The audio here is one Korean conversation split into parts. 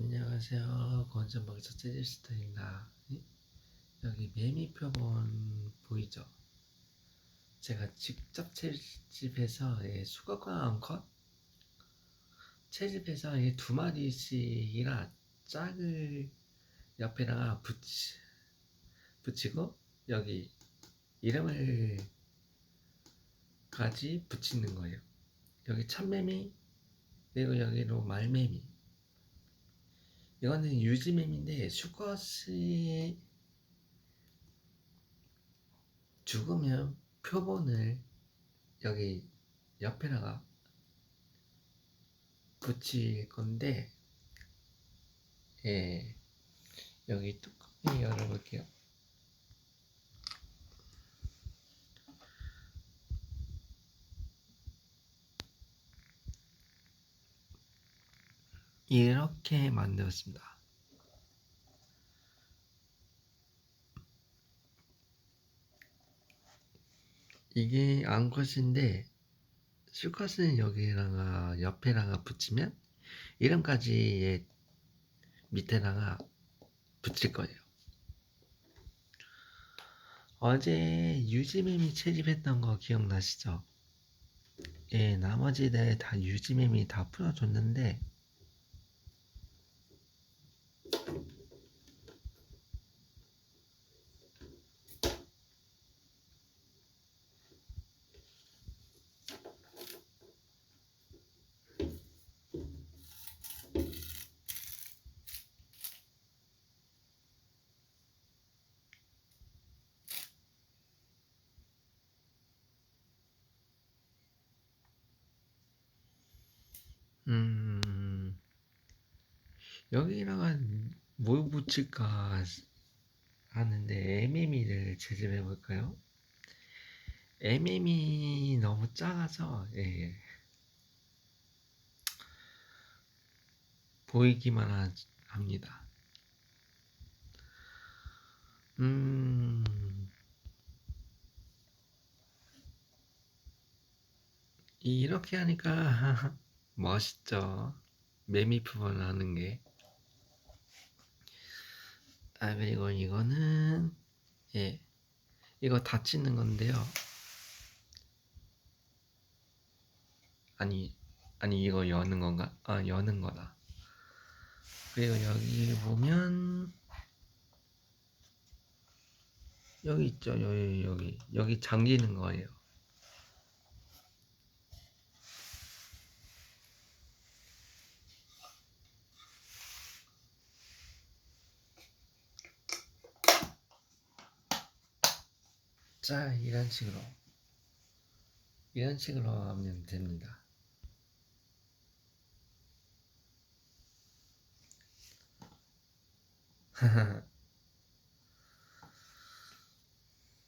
안녕하세요. 건전방에서 재즈스타입니다. 여기 매미 표본 보이죠? 제가 직접 채집해서 예, 수거광 컷 채집해서 예, 두 마리씩이나 짝을 옆에다가 붙이, 붙이고 여기 이름을 까지 붙이는 거예요. 여기 참매미 그리고 여기로 말매미 이거는 유지mem인데 수컷이 죽으면 표본을 여기 옆에다가 붙일 건데 예 여기 뚜껑을 열어볼게요 이렇게 만들었습니다. 이게 암컷인데 수컷은 여기다가 옆에다가 붙이면 이름까지 얘 밑에다가 붙일 거예요. 어제 유지매미 채집했던 거 기억나시죠? 예, 나머지들 다 유지매미 다 풀어줬는데 음, 여기다가 뭘 붙일까 하는데 MM이를 제작해 볼까요? MM이 너무 작아서 예, 보이기만 하- 합니다. 음, 이렇게 하니까 멋있죠. 매미프번 하는 게. 아, 그리고 이거는, 예, 이거 닫히는 건데요. 아니, 아니, 이거 여는 건가? 아, 여는 거다. 그리고 여기 보면, 여기 있죠, 여기, 여기. 여기 잠기는 거예요. 자, 이런 식으로. 이런 식으로 하면 됩니다.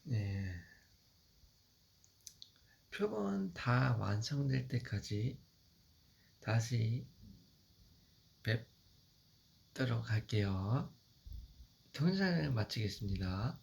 네. 표본 다 완성될 때까지 다시 뵙도록 할게요. 동영상을 마치겠습니다.